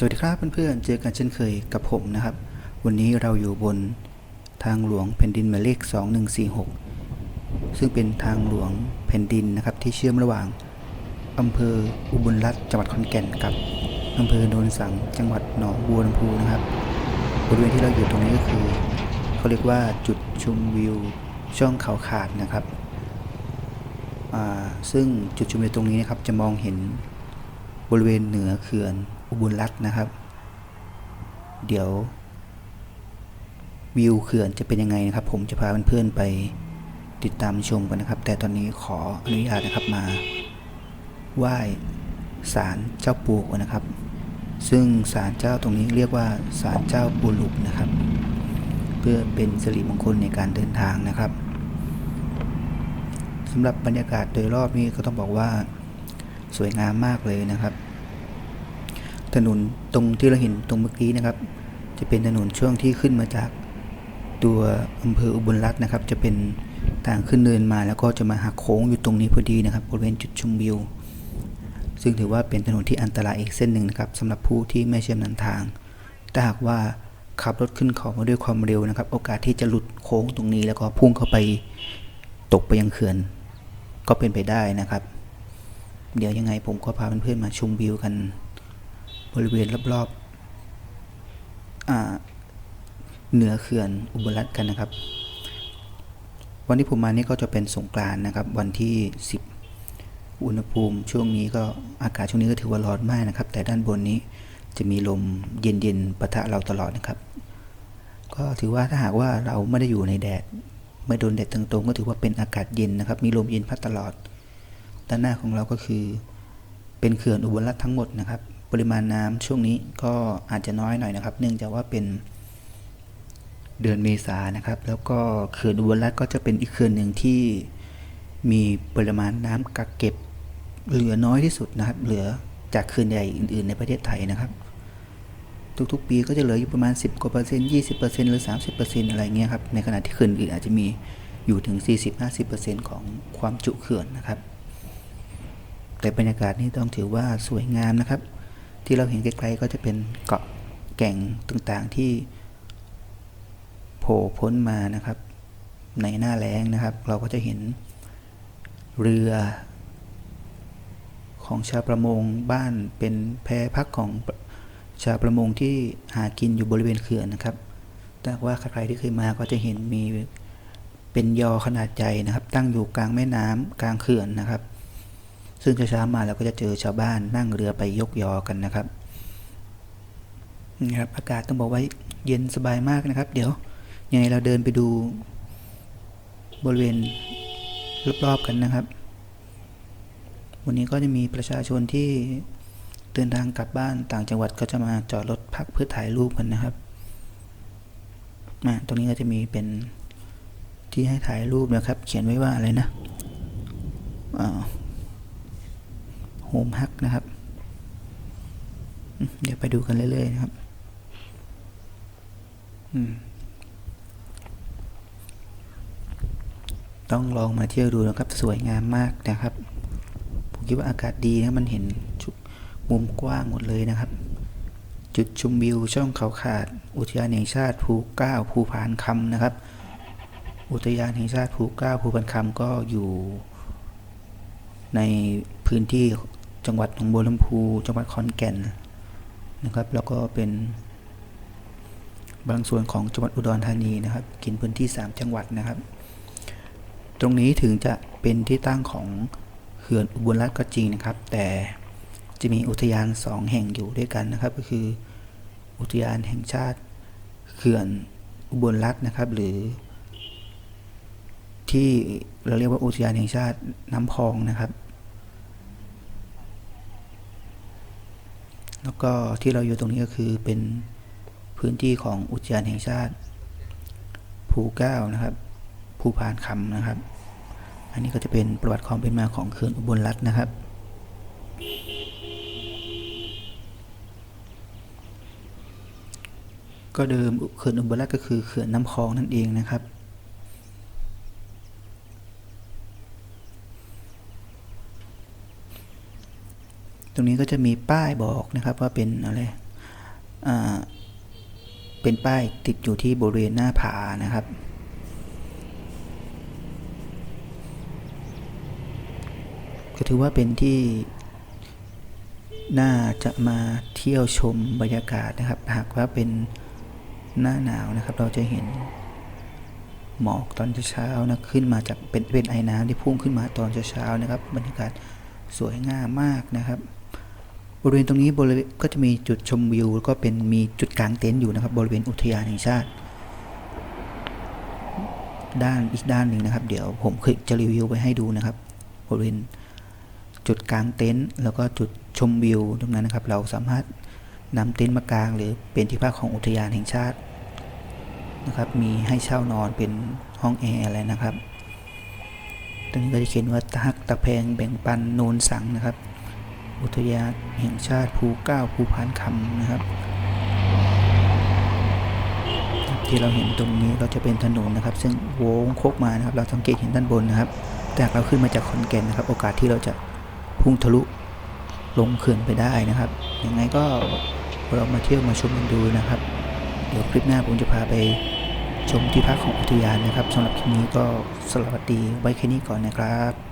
สวัสดีครับเพื่อนๆ เจอกันเช่นเคยกับผมนะครับ วันนี้เราอยู่บนทางหลวงแผ่นดินหมายเลข 2146 ซึ่งเป็นทางหลวงแผ่นดินนะครับที่เชื่อมระหว่างอำเภออุบลรัตน์จังหวัดขอนแก่นกับอำเภอโนนสังจังหวัดหนองบัวลำพูนะครับ บริเวณที่เราอยู่ตรงนี้ก็คือเขาเรียกว่าจุดชมวิวช่องเขาขาดนะครับ ซึ่งจุดชมวิวตรงนี้นะครับจะมองเห็นบริเวณเหนือเขื่อน อุบลรัตน์นะครับ เดี๋ยววิวเขื่อนจะเป็นยังไงนะครับ ผมจะพาเพื่อนๆไปติดตามชมกันนะครับ แต่ตอนนี้ขออนุญาตนะครับมาไหว้ศาลเจ้าปู่ก่อนนะครับ ซึ่งศาลเจ้าตรงนี้เรียกว่าศาลเจ้าปู่หลุกนะครับ เพื่อเป็นสิริมงคลในการเดินทางนะครับสำหรับบรรยากาศโดยรอบนี้ก็ต้องบอกว่าสวยงามมากเลยนะครับ ถนนตรงที่เราเห็นตรงเมื่อกี้นะครับ จะเป็นถนนช่วงที่ขึ้นมาจากตัวอำเภออุบลรัตน์นะครับ จะเป็นทางขึ้นเนินมาแล้วก็จะมาหักโค้งอยู่ตรงนี้พอดีนะครับบริเวณจุดชมวิว ซึ่งถือว่าเป็นถนนที่อันตรายอีกเส้นหนึ่งนะครับสำหรับผู้ที่ไม่เชี่ยวชาญทาง ถ้าหากว่าขับรถขึ้นเขามาด้วยความเร็วนะครับ โอกาสที่จะหลุดโค้งตรงนี้ แล้วก็พุ่งเข้าไปตกไปยังเขื่อน ก็เป็นไปได้นะครับ เดี๋ยวยังไงผมก็พาเพื่อนๆมาชมวิวกัน บริเวณรอบๆเหนือเขื่อนอุบลรัตน์กันนะครับ วันที่ผมมานี่ก็จะเป็นสงกรานนะครับ วันที่ 10 อุณหภูมิช่วงนี้ก็อากาศช่วงนี้ก็ถือว่าร้อนมากนะครับ แต่ด้านบนนี้จะมีลมเย็นๆปะทะเราตลอดนะครับ ก็ถือว่าถ้าหากว่าเราไม่ได้อยู่ในแดดไม่โดนแดดตรงๆก็ถือว่าเป็นอากาศเย็นนะครับ มีลมเย็นพัดตลอด ด้านหน้าของเราก็คือเป็นเขื่อนอุบลรัตน์ทั้งหมดนะครับ ปริมาณน้ำช่วงนี้ก็อาจจะน้อยหน่อยนะครับ เนื่องจากว่าเป็นเดือนเมษานะครับ แล้วก็เขื่อนอุบลรัตก็จะเป็นอีกเขื่อนหนึ่งที่มีปริมาณน้ำกักเก็บเหลือน้อยที่สุดนะครับ เหลือจากเขื่อนใหญ่อื่น ๆ ในประเทศไทยนะครับ ทุกๆ ปีก็จะเหลืออยู่ประมาณ 10กว่าเปอร์เซ็นต์20เปอร์เซ็นต์หรือ30เปอร์เซ็นต์อะไรเงี้ยครับ ในขณะที่เขื่อนอื่นอาจจะมีอยู่ถึง 40-50เปอร์เซนต์ของความจุเขื่อนนะครับ แต่บรรยากาศนี่ต้องถือว่าสวยงามนะครับ ที่เราเห็นไกลๆก็จะเป็นเกาะแก่งต่างๆที่โผล่พ้นมานะครับ ในหน้าแล้งนะครับ เราก็จะเห็นเรือของชาวประมงบ้านเป็นแพพักของชาวประมงที่หากินอยู่บริเวณเขื่อนนะครับแต่ว่าใครที่เคยมาก็จะเห็นมีเป็นยอขนาดใหญ่นะครับ ตั้งอยู่กลางแม่น้ำกลางเขื่อนนะครับ ซึ่งเช้ามาเราก็จะเจอชาวบ้านนั่งเรือไปยกยอกันนะครับนี่ครับอากาศต้องบอกว่าเย็นสบายมากนะครับ เดี๋ยวยังไงเราเดินไปดูบริเวณรอบๆกันนะครับ วันนี้ก็จะมีประชาชนที่เดินทางกลับบ้านต่างจังหวัดก็จะมาจอดรถพักเพื่อถ่ายรูปกันนะครับอ่าตรงนี้ก็จะมีเป็นที่ให้ถ่ายรูปนะครับ เขียนไว้ว่าอะไรนะอ่า โฮมฮักนะครับ เดี๋ยวไปดูกันเรื่อยๆนะครับต้องลองมาเที่ยวดูนะครับ สวยงามมากนะครับ ผมคิดว่าอากาศดีนะมันเห็นมุมกว้างหมดเลยนะครับ จุดชมวิวช่องเขาขาด อุทยานแห่งชาติภูเก้าภูพานคำนะครับ อุทยานแห่งชาติภูเก้าภูพานคำก็อยู่ในพื้นที่ จังหวัดหนองบัวลำพู จังหวัดขอนแก่นนะครับ แล้วก็เป็นบางส่วนของจังหวัดอุดรธานีนะครับ กินพื้นที่ 3 จังหวัดนะครับ ตรงนี้ถึงจะเป็นที่ตั้งของเขื่อนอุบลรัตน์ก็จริงนะครับ แต่จะมีอุทยาน 2 แห่งอยู่ด้วยกันนะครับ ก็คืออุทยานแห่งชาติเขื่อนอุบลรัตน์นะครับ หรือ ที่เราเรียกว่าอุทยานแห่งชาติน้ำพองนะครับ แล้วก็ที่เราอยู่ตรงนี้ก็คือเป็นพื้นที่ของอุทยานแห่งชาติ ภูเก้านะครับ ภูพานคำนะครับ อันนี้ก็จะเป็นประวัติความเป็นมาของเขื่อนอุบลรัตน์นะครับก็เดิมเขื่อนอุบลรัตน์ก็คือเขื่อนน้ำคลองนั่นเองนะครับ รงนี้ก็จะมีป้ายบอกนะครับว่าเป็นอะไรเป็นป้ายติดอยู่ที่บริเวณหน้าผานะครับ ก็ถือว่าเป็นที่น่าจะมาเที่ยวชมบรรยากาศนะครับ หากว่าเป็นหน้าหนาวนะครับ เราจะเห็นหมอกตอนเช้านะขึ้นมาจากเป็นเป็นไอน้ำที่พุ่งขึ้นมาตอนเช้านะครับ บรรยากาศสวยงามมากนะครับ บริเวณตรงนี้บริเวณก็จะมีจุดชมวิว แล้วก็เป็นมีจุดกลางเต็นท์อยู่นะครับ บริเวณอุทยานแห่งชาติ ด้านอีกด้านหนึ่งนะครับ เดี๋ยวผมเคยจะรีวิวไปให้ดูนะครับ บริเวณจุดกลางเต็นท์แล้วก็จุดชมวิวตรงนั้นนะครับ เราสามารถนำเต็นท์มากาง หรือเป็นที่พักของอุทยานแห่งชาตินะครับ มีให้เช่านอนเป็นห้องแอร์อะไรนะครับตรงนี้ก็จะเขียนว่าตะฮักตะแพงแบ่งปันโนนสังนะครับ อุทยานแห่งชาติภูเก้าภูพานคำนะครับ ที่เราเห็นตรงนี้ก็จะเป็นถนนนะครับ ซึ่งโว้งโคกมานะครับ เราสังเกตเห็นด้านบนนะครับ แต่หากเราขึ้นมาจากขอนแก่นนะครับ โอกาสที่เราจะพุ่งทะลุลงเขื่อนไปได้นะครับยังไงก็เรามาเที่ยวมาชมกันดูนะครับ เดี๋ยวคลิปหน้าผมจะพาไปชมที่พักของอุทยานนะครับสำหรับคลิปนี้ก็สวัสดีไว้แค่นี้ก่อนนะครับ